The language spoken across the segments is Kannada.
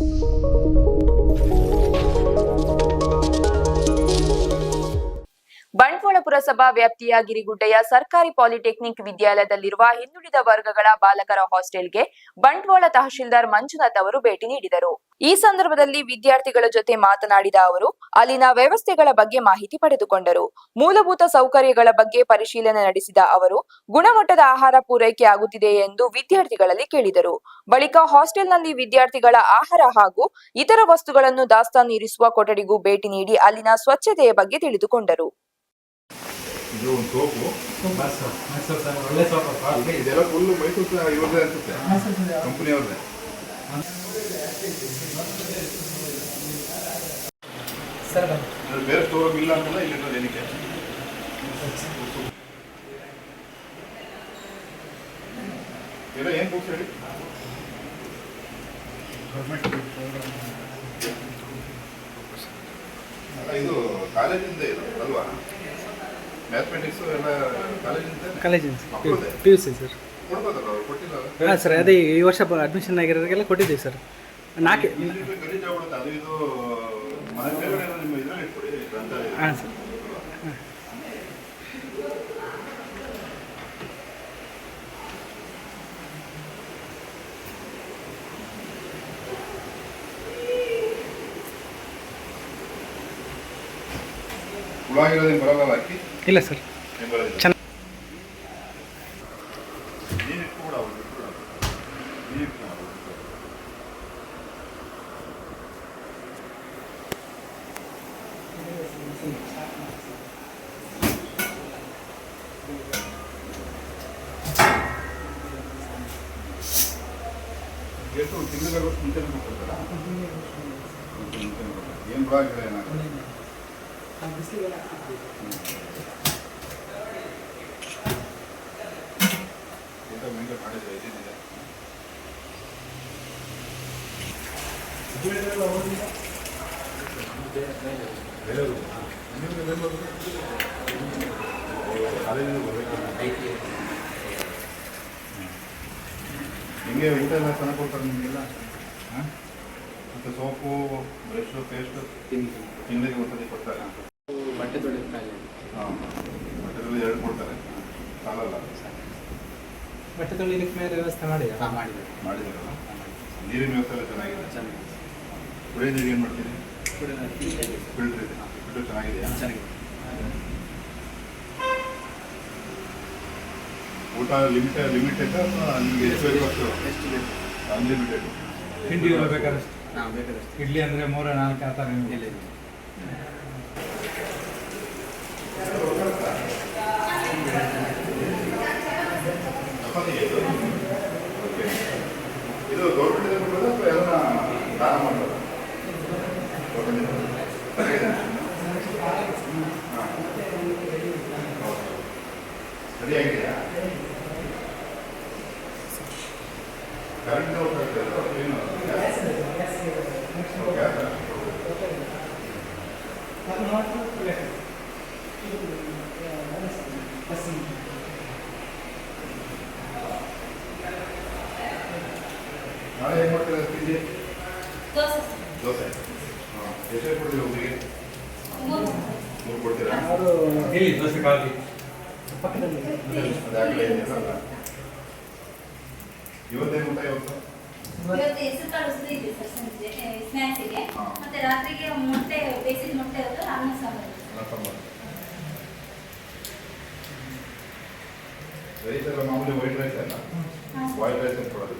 Thank you. ಪುರಸಭಾ ವ್ಯಾಪ್ತಿಯ ಗಿರಿಗುಡ್ಡೆಯ ಸರ್ಕಾರಿ ಪಾಲಿಟೆಕ್ನಿಕ್ ವಿದ್ಯಾಲಯದಲ್ಲಿರುವ ಹಿಂದುಳಿದ ವರ್ಗಗಳ ಬಾಲಕರ ಹಾಸ್ಟೆಲ್ಗೆ ಬಂಟ್ವಾಳ ತಹಶೀಲ್ದಾರ್ ಮಂಜುನಾಥ್ ಅವರು ಭೇಟಿ ನೀಡಿದರು. ಈ ಸಂದರ್ಭದಲ್ಲಿ ವಿದ್ಯಾರ್ಥಿಗಳ ಜೊತೆ ಮಾತನಾಡಿದ ಅವರು, ಅಲ್ಲಿನ ವ್ಯವಸ್ಥೆಗಳ ಬಗ್ಗೆ ಮಾಹಿತಿ ಪಡೆದುಕೊಂಡರು. ಮೂಲಭೂತ ಸೌಕರ್ಯಗಳ ಬಗ್ಗೆ ಪರಿಶೀಲನೆ ನಡೆಸಿದ ಅವರು, ಗುಣಮಟ್ಟದ ಆಹಾರ ಪೂರೈಕೆ ಆಗುತ್ತಿದೆ ಎಂದು ವಿದ್ಯಾರ್ಥಿಗಳಲ್ಲಿ ಕೇಳಿದರು. ಬಳಿಕ ಹಾಸ್ಟೆಲ್ನಲ್ಲಿ ವಿದ್ಯಾರ್ಥಿಗಳ ಆಹಾರ ಹಾಗೂ ಇತರ ವಸ್ತುಗಳನ್ನು ದಾಸ್ತಾನು ಇರಿಸುವ ಕೊಠಡಿಗೂ ಭೇಟಿ ನೀಡಿ ಅಲ್ಲಿನ ಸ್ವಚ್ಛತೆಯ ಬಗ್ಗೆ ತಿಳಿದುಕೊಂಡರು. ಇದು ಒಂದು ಸೋಪು. ಒಳ್ಳೆ ಇದೆ ಇದೆಲ್ಲ ಫುಲ್ ಮೈಸೂರು ಇವ್ರದ್ದೇ ಅನ್ಸುತ್ತೆ. ಕಂಪನಿಯವ್ರದ್ದೇ. ಸರ್ ಬನ್ನಿ. ಬೇರೆ ಸ್ಟೋರ್ ಇಲ್ಲ ಅಂತಲ್ಲ ಇಲ್ಲಿ ಏನಕ್ಕೆ? ಏನು ಬುಕ್ಸ್ ಹೇಳಿ? ಇದು ಕಾಲೇಜಿಂದ ಇದು ಅಲ್ವಾ? ಮ್ಯಾಥಮೆಟಿಕ್ಸ್ ಎಲ್ಲ ಕಾಲೇಜಿಂದ ಪಿ ಯು ಸಿ ಸರ್. ಹಾಂ ಸರ್ ಅದೇ ಈ ವರ್ಷ ಅಡ್ಮಿಷನ್ ಆಗಿರೋರಿಗೆಲ್ಲ ಕೊಟ್ಟಿದ್ದೀವಿ ಸರ್. ನಾಲ್ಕು ಹಾಂ ಸರ್. ಹುಳ ಆಗಿರೋದೇನು ಬರಲ್ಲ ಅಕ್ಕಿ? ಇಲ್ಲ ಸರ್. ಏನ್ ಬರೋದಿಲ್ಲ ಚೆನ್ನ- ನೀನು ಇಟ್ಕೊಬಿಡ ಅವ್ರು ಇಟ್ಕೊಬಿಡ ನೀನು ಇಟ್ಕೊಬಿಡ ಎಷ್ಟು ತಿಂಗಳ ಮುಂಚೆ ಕೊಡ್ತಾರಾ ಏನು ಹುಳ ಆಗಿದೆ ಏನಾಗುತ್ತೆ ಕಾಲೇಜಿಂದ ಬರ್ಬೇಕು. ನಿಮಗೆ ಊಟ ಎಲ್ಲ ಚೆನ್ನಾಗಿ ಕೊಡ್ತಾರೆ ನಿಮಗೆಲ್ಲ ಹಾಂ ಮತ್ತು ಸೋಪು ಬ್ರಷು ಪೇಸ್ಟು ತಿಂಗಳಿಗೆ ಒಂದ್ಸತಿ ಕೊಡ್ತಾರೆ ಬಟ್ಟೆ ತೊಳಿಲಿಕ್ಕೆ ಮೇಲೆ ವ್ಯವಸ್ಥೆ ಮಾಡಿ ಹಾಂ ಮಾಡಿದೆ ಮಾಡಿದಾರಲ್ಲ ನೀರಿನ ವ್ಯವಸ್ಥೆ ಎಲ್ಲ ಚೆನ್ನಾಗಿದೆ? ಚೆನ್ನಾಗಿದೆ. ಕುಡಿಯೋ ನೀರು ಏನು ಮಾಡ್ತೀರಿ? ಫಿಲ್ಟರ್ ಇದೆ ಫಿಲ್ಟರ್ ಚೆನ್ನಾಗಿದೆಯಾ? ಚೆನ್ನಾಗಿದೆ. ಊಟ ಲಿಮಿಟ್ ಲಿಮಿಟೆಡ್ ಅಥವಾ ನಿಮಗೆ ಎಷ್ಟು ಬೇಕು ಅಷ್ಟು? ಎಷ್ಟು ಬೇಕು? ಅನ್ಲಿಮಿಟೆಡ್ ತಿಂಡಿ ಬೇಕಾದಷ್ಟು? ಹಾಂ ಬೇಕಾದಷ್ಟು. ಇಡ್ಲಿ ಅಂದರೆ ಮೂರ ನಾಲ್ಕು ಆ ಥರ ಇಲ್ಲ ಇಲ್ಲ ಚಪಾತಿ ಇದು ಓಕೆ ಇದು ಗೌರ್ಮೆಂಟ್ ಕೊಡೋದು ಅಥವಾ ಎಲ್ಲ ದಾನ ಮಾಡೋದು ರೆಡಿ ಆಗಿದೆಯಾ ಕರೆಂಟ್ ಹೋಗ್ತಾ ಏನು ಓಕೆ ನಾಳೆ ಏನು ಮಾಡ್ತೀರಾ ತಿಂಡಿ ದೋಸೆ ಹಾಂ ಎಷ್ಟು ಕೊಡ್ತೀರಾ ಒಬ್ಬರಿಗೆ ಮೂರು ಕೊಡ್ತೀರಾ ಇಲ್ಲಿ ದೋಸೆ ಖಾಲಿ ಅದಾಗಲೇ ಏನಿಲ್ಲ ಇವತ್ತೇನು ಊಟ ಇವತ್ತು? ಇವತ್ತು ಹೆಸರು ಕಾಳು ಉಸ್ಲಿ ಇದೆ ಸರ್ ಸಂಜೆ ಸ್ನ್ಯಾಕ್ಸಿಗೆ. ಮತ್ತೆ ರಾತ್ರಿಗೆ ಮೊಟ್ಟೆ ಬೇಸಿದ ಮೊಟ್ಟೆ ಇರುತ್ತೆ ಅನ್ನ ಸಾಂಬಾರು. ರೈಸ್ ಎಲ್ಲ ಮಾಮೂಲಿ ವೈಟ್ ರೈಸ್ ಅಲ್ಲ? ವೈಟ್ ರೈಸ್ ಅಂತ ಕೊಡೋದು.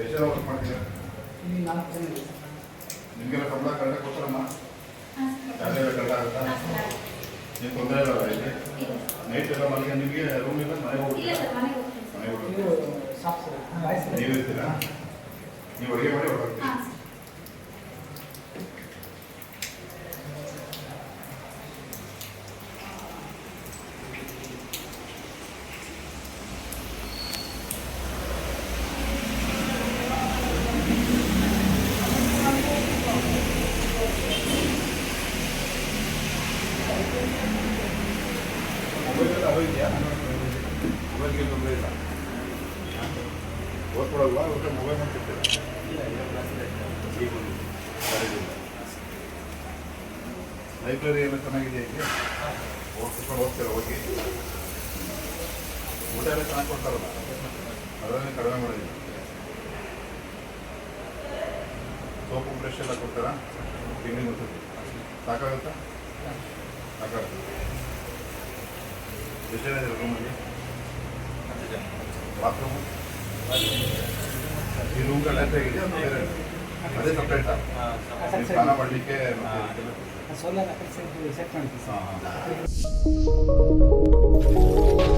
ಎಷ್ಟು ಜನ ವರ್ಕ್ ಮಾಡ್ತೀರಾ? ನಿಮಗೆಲ್ಲ ಕಂಬಳ ಕರೆಕ್ಟಾಗಿ ಕೊಡ್ತಾರಮ್ಮ? ಎಲ್ಲ ಕರೆಕ್ಟ್ ಆಗುತ್ತಾ? ನೀವು ತೊಂದರೆ ಇಲ್ಲ ಇಲ್ಲಿ? ನೈಟ್ ಎಲ್ಲ ಮನೆಗೆ ನಿಮಗೆ ರೂಮ್ ಇಲ್ಲ? ಮನೆಗೆ ಇಲ್ಲ ಸರ್ ಮನೆಗೆ ಹೋಗ್ತೀನಿ ಸರ್. ಮನೆಗೆ ಹೋಗ್ತೀರಾ ನೀವು ಇರ್ತೀರಾ ನೀವು ಅಡುಗೆ ಮಾಡಿ ಹೊರಡ್ತೀರಾ ಹಾಂ ಸರ್. ಮೊಬೈಲ್ ಓದ್ಕೊಡಲ್ವಾ ಒಟ್ಟು ಮೊಬೈಲ್ ಮಾಡ್ತಿರ್ತೀರ ಲೈಬ್ರರಿ ಎಲ್ಲ ಚೆನ್ನಾಗಿದೆ? ಇಲ್ಲಿ ಓದ್ಕೊಂಡು ಹೋಗ್ತೀರಾ ಓಕೆ ಊಟ ಎಲ್ಲ ಚೆನ್ನಾಗಿ ಅದರಲ್ಲಿ ಕಡಿಮೆ ಮಾಡಿದ್ದೀನಿ ಸೋಪು ಬ್ರಷ್ ಎಲ್ಲ ಕೊಡ್ತಾರಾ ತಿಂಡಿ ಸಾಕಾಗುತ್ತಾ ಸಾಕಾಗುತ್ತೆ ಎಷ್ಟು ಜನ ಇದೆ ಬಾತ್ರೂಮು ಈ ರೂಮ್ ಅಟ್ಯಾಚ್ ಆಗಿದೆ ಅಥವಾ ಬೇರೆ ಅದೇ ಸಪ್ರೇಟಾ ನೀವು ಸ್ನಾನ ಮಾಡಲಿಕ್ಕೆ ಸೋಲಾರ್ ಸೆಟ್ ಮಾಡ್ತೀವಿ ಸರ್ ಹಾಂ ಹಾಂ